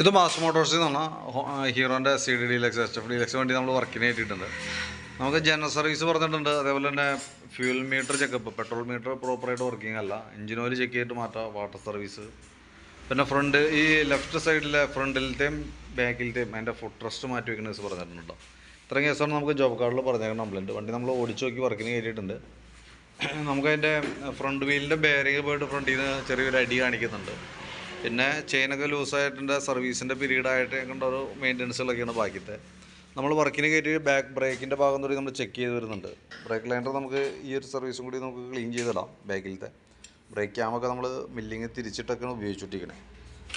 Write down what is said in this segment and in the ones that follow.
ഇത് മാസ് മോട്ടോഴ്സിൽ പറഞ്ഞാൽ ഹീറോന്റെ C D deluxe H F deluxe വണ്ടി നമ്മൾ വർക്കിന് കയറ്റിയിട്ടുണ്ട് നമുക്ക് ജനറൽ സർവീസ് പറഞ്ഞിട്ടുണ്ട്. അതേപോലെ തന്നെ fuel meter checkup petrol meter പ്രോപ്പറായിട്ട് വർക്കിംഗ് അല്ല. എഞ്ചിൻ ഓയിൽ ചെക്ക് ചെയ്തിട്ട് മാറ്റാം വാട്ടർ സർവീസ് പിന്നെ ഫ്രണ്ട് ഈ ലെഫ്റ്റ് സൈഡിലെ ഫ്രണ്ടിലത്തെയും ബാക്കിലത്തെയും അതിന്റെ ഫുഡ് ട്രസ്റ്റ് മാറ്റി വെക്കുന്ന കേസ് പറഞ്ഞിട്ടുണ്ട്. ഇത്രയും കേസാണ് നമുക്ക് ജോബ് കാർഡിൽ പറഞ്ഞേക്കുന്ന കംപ്ലൈന്റ് വണ്ടി നമ്മൾ ഓടിച്ചു നോക്കി വർക്കിന് കയറ്റിയിട്ടുണ്ട് നമുക്കതിന്റെ ഫ്രണ്ട് വീലിന്റെ ബെയറിങ് പോയിട്ട് ഫ്രണ്ടിൽ നിന്ന് ചെറിയൊരു അടി കാണിക്കുന്നുണ്ട്. പിന്നെ ചെയിനൊക്കെ ലൂസായിട്ടുണ്ട് സർവീസിന്റെ പീരീഡായിട്ട് ഞങ്ങളുടെ ഒരു മെയിന്റനൻസുകളൊക്കെയാണ് ബാക്കിത്തെ. നമ്മൾ വർക്കിന് കയറ്റി ബാക്ക് ബ്രേക്കിന്റെ ഭാഗം കൂടി നമ്മൾ ചെക്ക് ചെയ്ത് വരുന്നുണ്ട്. ബ്രേക്ക് ലൈൻഡർ നമുക്ക് ഈ ഒരു സർവീസും കൂടി നമുക്ക് ക്ലീൻ ചെയ്തിടാം ബാക്കിലത്തെ ബ്രേക്ക് ക്യാമൊക്കെ നമ്മൾ മില്ലിങ് തിരിച്ചിട്ടൊക്കെയാണ് ഉപയോഗിച്ചിട്ടിരിക്കണേ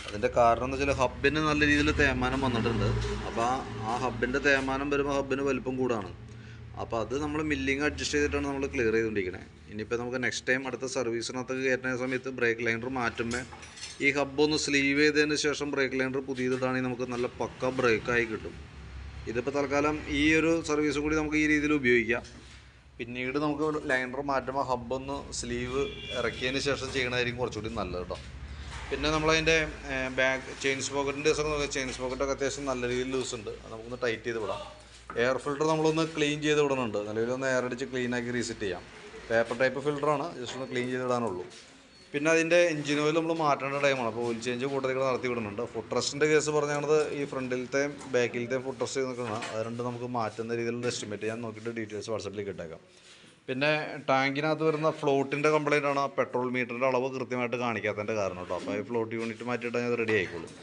അതിന്റെ കാരണം എന്ന് വെച്ചാൽ ഹബിന് നല്ല രീതിയിൽ തേമാനം വന്നിട്ടുണ്ട്. അപ്പോൾ ആ ഹബിന്റെ തേമാനം വരുമ്പോൾ ഹബിന് വലിപ്പം കൂടാണ്. അപ്പോൾ അത് നമ്മൾ മില്ലിങ് അഡ്ജസ്റ്റ് ചെയ്തിട്ടാണ് നമ്മൾ ക്ലിയർ ചെയ്തുകൊണ്ടിരിക്കുന്നത് ഇനിയിപ്പോൾ നമുക്ക് നെക്സ്റ്റ് ടൈം അടുത്ത സർവീസിനകത്തൊക്കെ കയറ്റുന്ന സമയത്ത് ബ്രേക്ക് ലൈനർ മാറ്റുമ്പോൾ ഈ ഹബ്ബ് ഒന്ന് സ്ലീവ് ചെയ്തതിന് ശേഷം ബ്രേക്ക് ലൈനർ പുതിയതിട്ടാണെങ്കിൽ നമുക്ക് നല്ല പക്ക ബ്രേക്കായി കിട്ടും. ഇതിപ്പോൾ തൽക്കാലം ഈ ഒരു സർവീസും കൂടി നമുക്ക് ഈ രീതിയിൽ ഉപയോഗിക്കാം. പിന്നീട് നമുക്ക് ലൈനർ മാറ്റുമ്പോൾ ഹബ്ബ് ഒന്ന് സ്ലീവ് ഇറക്കിയതിന് ശേഷം ചെയ്യണതായിരിക്കും കുറച്ചുകൂടി നല്ലത് കേട്ടോ പിന്നെ നമ്മളതിന്റെ ബാക്ക് ചെയിൻസ് പോക്കറ്റിന്റെ ദിവസം നോക്കുക ചെയിൻസ് പോക്കറ്റൊക്കെ അത്യാവശ്യം നല്ല രീതിയിൽ ലൂസ് ഉണ്ട്. നമുക്കൊന്ന് ടൈറ്റ് ചെയ്ത് വിടാം. എയർ ഫിൽറ്റർ നമ്മളൊന്ന് ക്ലീൻ ചെയ്ത് വിടുന്നുണ്ട് നിലവിൽ ഒന്ന് എയർ അടിച്ച് ക്ലീൻ ആക്കി റീസെറ്റ് ചെയ്യാം. പേപ്പർ ടൈപ്പ് ഫിൽറ്ററാണ് ജസ്റ്റ് ഒന്ന് ക്ലീൻ ചെയ്ത് ഇടാനുള്ളൂ പിന്നെ അതിന്റെ എഞ്ചിൻ ഓയിൽ നമ്മൾ മാറ്റേണ്ട ടൈമാണ് അപ്പോൾ ഓയിൽ ചേഞ്ച് കൂട്ടത്തിൽ കൂടെ നടത്തി വിടുന്നുണ്ട്. ഫുഡ് ട്രസ്റ്റിന്റെ കേസ് പറഞ്ഞാണത് ഈ ഫ്രണ്ടിലത്തെയും ബാക്കിലത്തെയും ഫുഡ് ട്രസ്റ്റ് നിൽക്കുന്ന അത് രണ്ട് നമുക്ക് മാറ്റുന്ന രീതിയിലുള്ള എസ്റ്റിമേറ്റ് ഞാൻ നോക്കിയിട്ട് ഡീറ്റെയിൽസ് വാട്സപ്പിലേക്ക് ഇട്ടേക്കാം. പിന്നെ ടാങ്കിനകത്ത് വരുന്ന ഫ്ലോട്ടിന്റെ കംപ്ലയിന്റ് ആണ്. പെട്രോൾ മീറ്ററിന്റെ അളവ് കൃത്യമായിട്ട് കാണിക്കാത്തതിന്റെ കാരണം കേട്ടോ. അപ്പോൾ ഈ ഫ്ലോട്ട് യൂണിറ്റ് മാറ്റിയിട്ടാൽ അത് റെഡി ആയിക്കോളും.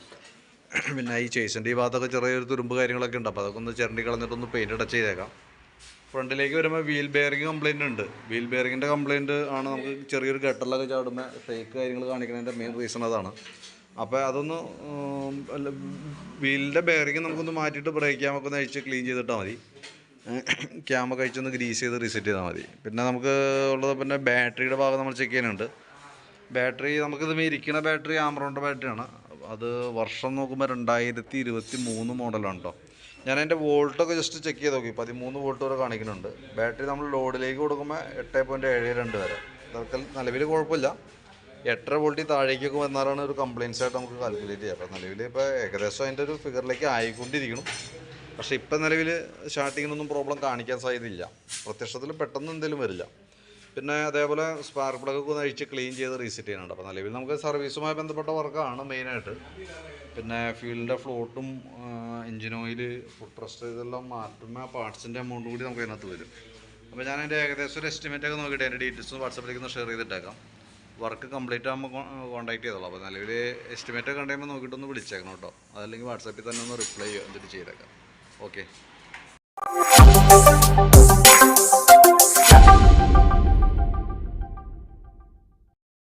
പിന്നെ ഈ ചേസിന്റെ ഈ ഭാഗത്തൊക്കെ ചെറിയൊരു തുരുമ്പ് കാര്യങ്ങളൊക്കെ ഉണ്ട്. അപ്പോൾ അതൊക്കെ ഒന്ന് ചിരണ്ടി കളഞ്ഞിട്ടൊന്ന് പെയിന്റ് അടച്ച് ചെയ്തേക്കാം. ഫ്രണ്ടിലേക്ക് വരുമ്പോൾ വീൽ ബെയറിംഗ് കംപ്ലൈന്റ് ഉണ്ട്. വീൽ ബെയറിങ്ങിന്റെ കംപ്ലൈന്റ് ആണ് നമുക്ക് ചെറിയൊരു ഗട്ടറിലൊക്കെ ചാടുമ്പോൾ ഫേക്ക് കാര്യങ്ങൾ കാണിക്കുന്നതിന്റെ മെയിൻ റീസൺ അതാണ്. അപ്പോൾ അതൊന്ന് വീലിന്റെ ബെയറിങ് നമുക്കൊന്ന് മാറ്റിയിട്ട് ബ്രേക്ക് ക്യാമൊക്കെ ഒന്ന് അഴിച്ച് ക്ലീൻ ചെയ്തിട്ടാൽ മതി. ക്യാമൊക്കെ അഴിച്ചൊന്ന് ഗ്രീസ് ചെയ്ത് റീസെറ്റ് ചെയ്താൽ മതി. പിന്നെ നമുക്ക് ഉള്ളത് പിന്നെ ബാറ്ററിയുടെ ഭാഗം നമ്മൾ ചെക്ക് ചെയ്യാനുണ്ട് ബാറ്ററി നമുക്കിത് ഇരിക്കുന്ന ബാറ്ററി ആമറോണിന്റെ ബാറ്ററിയാണ് അത് വർഷം നോക്കുമ്പോൾ രണ്ടായിരത്തി ഇരുപത്തി മൂന്ന് മോഡലാണ് കേട്ടോ ഞാൻ അതിന്റെ വോൾട്ടൊക്കെ ജസ്റ്റ് ചെക്ക് ചെയ്ത് നോക്കി. പതിമൂന്ന് വോൾട്ട് വരെ കാണിക്കുന്നുണ്ട്. ബാറ്ററി നമ്മൾ ലോഡിലേക്ക് കൊടുക്കുമ്പോൾ എട്ട് പോയിന്റ് ഏഴ് രണ്ട് വരെ. അതൊക്കെ നിലവിൽ കുഴപ്പമില്ല. എട്ടര വോൾട്ടിൽ താഴേക്കൊക്കെ വന്നാലാണ് ഒരു കംപ്ലയിൻസ് ആയിട്ട് നമുക്ക് കാൽക്കുലേറ്റ് ചെയ്യാം. അപ്പോൾ നിലവിൽ ഇപ്പോൾ ഏകദേശം അതിന്റെ ഒരു ഫിഗറിലേക്ക് ആയിക്കൊണ്ടിരിക്കണം പക്ഷേ ഇപ്പം നിലവിൽ സ്റ്റാർട്ടിങ്ങിനൊന്നും പ്രോബ്ലം കാണിക്കാൻ സാധ്യതയില്ല. പ്രത്യക്ഷത്തിൽ പെട്ടെന്ന് എന്തെങ്കിലും വരില്ല. പിന്നെ അതേപോലെ സ്പാർക്ക് പ്ലഗ് ഒക്കെ അഴിച്ച് ക്ലീൻ ചെയ്ത് റീസെറ്റ് ചെയ്യാനുണ്ട്. അപ്പോൾ നിലവിൽ നമുക്ക് സർവീസുമായി ബന്ധപ്പെട്ട വർക്കാണ് മെയിനായിട്ട് പിന്നെ ഫ്യൂലിന്റെ ഫ്ലോട്ടും എഞ്ചിൻ ഓയിൽ ഫുഡ് ട്രസ്റ്റ് ഇതെല്ലാം മാറ്റുമ്പോൾ പാർട്സിന്റെ എമൗണ്ട് കൂടി നമുക്ക് അതിനകത്ത് വരും. അപ്പോൾ ഞാൻ അതിന്റെ ഏകദേശം ഒരു എസ്റ്റിമേറ്റ് ഒക്കെ നോക്കിയിട്ട് അതിന്റെ ഡീറ്റെയിൽസ് വാട്സപ്പിലേക്ക് ഒന്ന് ഷെയർ ചെയ്തിട്ടേക്കാം. വർക്ക് കംപ്ലീറ്റ് ആകുമ്പോൾ കോൺടാക്ട് ചെയ്തോളാം. അപ്പോൾ നിലവിൽ എസ്റ്റിമേറ്റ് ഒക്കെ കണ്ടുമ്പോൾ നോക്കിയിട്ടൊന്ന് വിളിച്ചേക്കണം കേട്ടോ. അതല്ലെങ്കിൽ വാട്സാപ്പിൽ തന്നെ ഒന്ന് റിപ്ലൈ എന്നിട്ട് ചെയ്തേക്കാം. ഓക്കെ